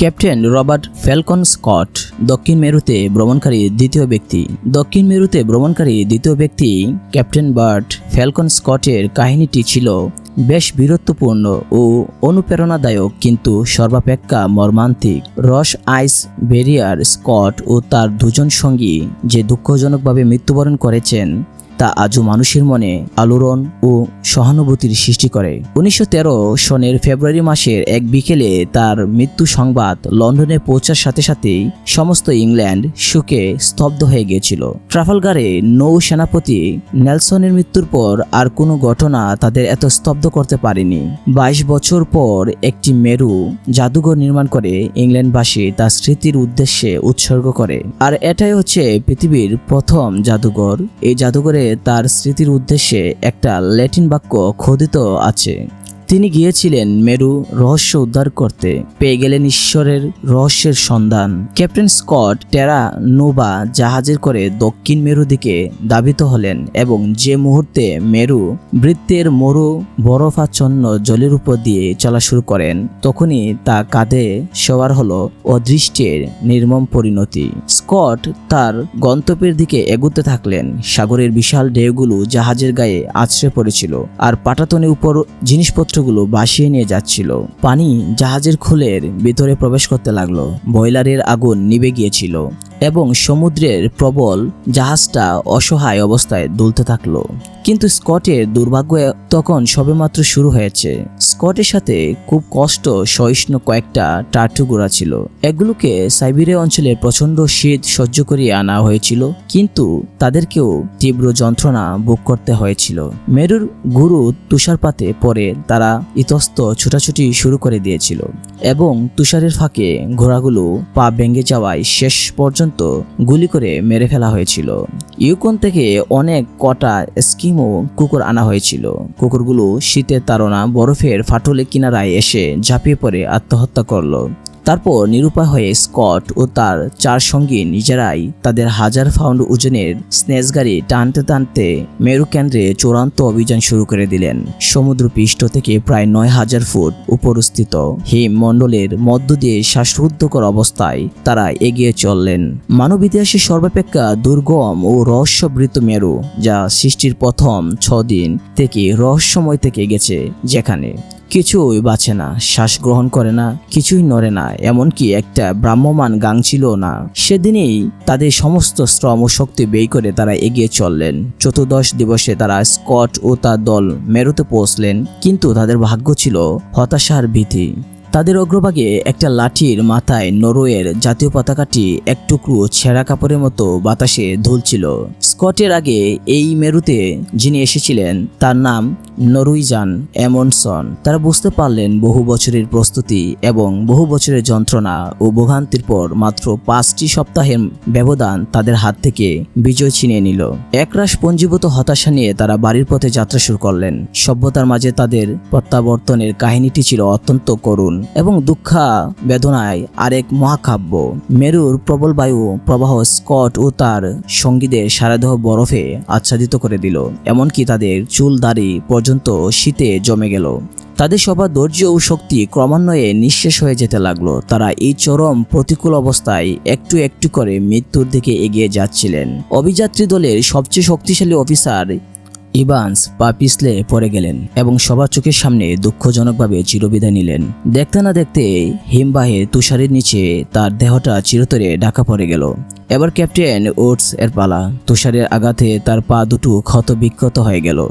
Captain Robert Falcon Scott, দক্ষিণ মেরুতে ভ্রমণকারী দ্বিতীয় ব্যক্তি। দক্ষিণ মেরুতে ভ্রমণকারী দ্বিতীয় ব্যক্তি ক্যাপ্টেন বার্ট ফ্যালকন স্কটের কাহিনীটি ছিল বেশ বীরত্বপূর্ণ ও অনুপ্রেরণাদায়ক, কিন্তু সর্বাপেক্ষা মর্মান্তিক। রস আইস বেরিয়ার স্কট ও তার দুজন সঙ্গী যে দুঃখজনকভাবে মৃত্যুবরণ করেছেন তা আজও মানুষের মনে আলোড়ন ও সহানুভূতির সৃষ্টি করে। উনিশশো সনের ফেব্রুয়ারি মাসের এক বিকেলে তার মৃত্যু সংবাদ লন্ডনে পৌঁছার সাথে সাথেই সমস্ত ইংল্যান্ড সুখে স্তব্ধ হয়ে গিয়েছিল। ট্রাফালগারে নৌ সেনাপতি নেলসনের মৃত্যুর পর আর কোনো ঘটনা তাদের এত স্তব্ধ করতে পারেনি। বাইশ বছর পর একটি মেরু জাদুঘর নির্মাণ করে ইংল্যান্ডবাসী তার স্মৃতির উদ্দেশ্যে উৎসর্গ করে। আর এটাই হচ্ছে পৃথিবীর প্রথম জাদুঘর। এই জাদুঘরে তার স্মৃতির উদ্দেশ্যে একটা ল্যাটিন বাক্য খোদিত আছে। তিনি গিয়েছিলেন মেরু রহস্য উদ্ধার করতে। পেয়ে গেলেন ঈশ্বরের রহস্যের সন্ধান। ক্যাপ্টেন স্কট টেরা নোবা জাহাজের করে দক্ষিণ মেরু দিকে দাবিত হলেন এবং যে মুহূর্তে মেরু বৃত্তের মরু বরফাচ্ছন্ন জলের উপর দিয়ে চলা শুরু করেন, তখনই তা কাঁধে সবার হলো অদৃষ্টের নির্মম পরিণতি। স্কট তার গন্তব্যের দিকে এগুতে থাকলেন। সাগরের বিশাল ঢেউগুলো জাহাজের গায়ে আছড়ে পড়েছিল। আর পাটাতনের উপর জিনিসপত্রগুলো ভাসিয়ে নিয়ে যাচ্ছিল। পানি জাহাজের খোলের ভেতরে প্রবেশ করতে লাগল। বয়লারের আগুন নিভে গিয়েছিল। এবং সমুদ্রের প্রবল জাহাজটা অসহায় অবস্থায় দুলতে থাকল। কিন্তু স্কটের দুর্ভাগ্য তখন সবেমাত্র শুরু হয়েছে। স্কটের সাথে খুব কষ্ট সহিষ্ণু কয়েকটা টার্টুগুড়া ছিল। এগুলোকে সাইবেরিয়া অঞ্চলে প্রচণ্ড শীত সহ্য করিয়ে আনা হয়েছিল, কিন্তু তাদেরকেও তীব্র যন্ত্রণা ভোগ করতে হয়েছিল। মেরুর গুরু তুষারপাতে পরে তারা ইতস্ত ছুটাছুটি শুরু করে দিয়েছিল এবং তুষারের ফাঁকে ঘোড়াগুলো পা ভেঙে যাওয়ায় শেষ পর্যন্ত গুলি করে মেরে ফেলা হয়েছিল। ইউকন থেকে অনেক কটা স্কিম ও কুকুর আনা হয়েছিল। কুকুরগুলো শীতের তারা বরফের ফাটলে কিনারায় এসে ঝাঁপিয়ে পড়ে, আত্মহত্যা করল। তারপর নিরুপায় হয়ে স্কট ও তার চার সঙ্গী নিজেরাই তাদের হাজার পাউন্ড ওজনের স্নেজ গাড়ি টানতে টানতে মেরু কেন্দ্রে চূড়ান্ত অভিযান শুরু করে দিলেন। সমুদ্র পৃষ্ঠ থেকে প্রায় নয় হাজার ফুট উপরস্থিত হিম মণ্ডলের মধ্য দিয়ে শ্বাসরুদ্ধকর অবস্থায় তারা এগিয়ে চললেন। মানব ইতিহাসের সর্বাপেক্ষা দুর্গম ও রহস্যবৃত মেরু যা সৃষ্টির প্রথম ছ দিন থেকে রহস্যময় থেকে গেছে যেখানে কিছুই বাঁচে না, শ্বাস গ্রহণ করে না, কিছুই নড়ে না। এমনকি একটা ভ্রাম্যমান গাং ছিল না। সেদিনেই তাদের সমস্ত শ্রম ও শক্তি ব্যয় করে তারা এগিয়ে চললেন। চতুর্দশ দিবসে তারা স্কট ও তার দল মেরুতে পৌঁছলেন, কিন্তু তাদের ভাগ্য ছিল হতাশার ভীতি। তাদের অগ্রভাগে একটা লাঠির মাথায় নরওয়ের জাতীয় পতাকাটি এক টুকরো ছেঁড়া কাপড়ের মতো বাতাসে ধুলছিল। স্কটের আগে এই মেরুতে যিনি এসেছিলেন, তার নাম নরুইজান এমনসন তারা বুঝতে পারলেন বহু বছরের প্রস্তুতি এবং বহু বছরের যন্ত্রণা ও ভোগান্তির পর মাত্র পাঁচটি সপ্তাহের ব্যবধান তাদের হাত থেকে বিজয় ছিনিয়ে নিল। একরাশ পঞ্জীভূত হতাশা নিয়ে তারা বাড়ির পথে যাত্রা শুরু করলেন। সভ্যতার মাঝে তাদের প্রত্যাবর্তনের কাহিনীটি ছিল অত্যন্ত করুণ এবং দুঃখা বেদনায় আরেক মহাকাব্য। মেরুর প্রবল বায়ু প্রবাহ স্কট ও তার সঙ্গীদের সারাদেহ বরফে আচ্ছাদিত করে দিল, এমনকি তাদের চুল দাড়ি পর্যন্ত শীতে জমে গেল। তাদের সবার ধৈর্য ও শক্তি ক্রমান্বয়ে নিঃশেষ হয়ে যেতে লাগল। তারা এই চরম প্রতিকূল অবস্থায় একটু একটু করে মৃত্যুর দিকে এগিয়ে যাচ্ছিলেন। অভিযাত্রী দলের সবচেয়ে শক্তিশালী অফিসার ইভান্স পা পিছলে পড়ে গেলেন এবং সবার চোখের সামনে দুঃখজনকভাবে চিরবিদায় নিলেন। দেখতে না দেখতে হিমবাহে তুষারের নিচে তার দেহটা চিরতরে ঢাকা পড়ে গেল। এবার ক্যাপ্টেন ওটস এর পালা। তুষারের আঘাতে তার পা দুটো ক্ষত বিক্ষত হয়ে গেল।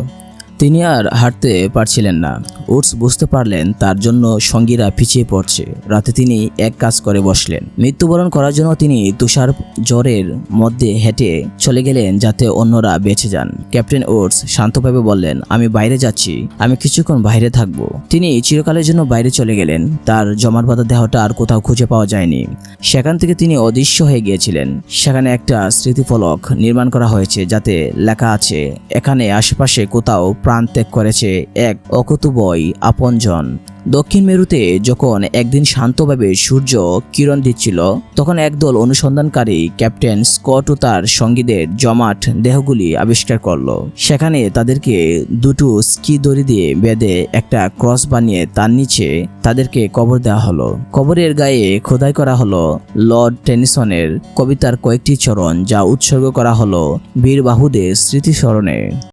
তিনি আর হাঁটতে পারছিলেন না। ওটস বুঝতে পারলেন তার জন্য সঙ্গীরা পিছিয়ে পড়ছে। রাতে তিনি এক কাজ করে বসলেন। মৃত্যুবরণ করার জন্য তিনি তুষার জ্বরের মধ্যে হেঁটে চলে গেলেন যাতে অন্যরা বেঁচে যান। ক্যাপ্টেন ওটস শান্তভাবে বললেন, আমি বাইরে যাচ্ছি। আমি কিছুক্ষণ বাইরে থাকব। তিনি চিরকালের জন্য বাইরে চলে গেলেন। তার জমাট বাঁধা দেহটা আর কোথাও খুঁজে পাওয়া যায়নি। সেখান থেকে তিনি অদৃশ্য হয়ে গিয়েছিলেন। সেখানে একটা স্মৃতিফলক নির্মাণ করা হয়েছে যাতে লেখা আছে, এখানে আশেপাশে কোথাও প্রাণ ত্যাগ করেছে এক অকুতুবয় আপনজন। দক্ষিণ মেরুতে যখন একদিন শান্তভাবে সূর্য কিরণ দিচ্ছিল, তখন একদল অনুসন্ধানকারী ক্যাপ্টেন স্কট ও তার সঙ্গীদের জমাট দেহগুলি আবিষ্কার করল। সেখানে তাদেরকে দুটো স্কি দড়ি দিয়ে বেঁধে একটা ক্রস বানিয়ে তার নিচে তাদেরকে কবর দেওয়া হলো। কবরের গায়ে খোদাই করা হলো লর্ড টেনিসনের কবিতার কয়েকটি চরণ যা উৎসর্গ করা হলো বীর বাহুদের স্মৃতিস্মরণে।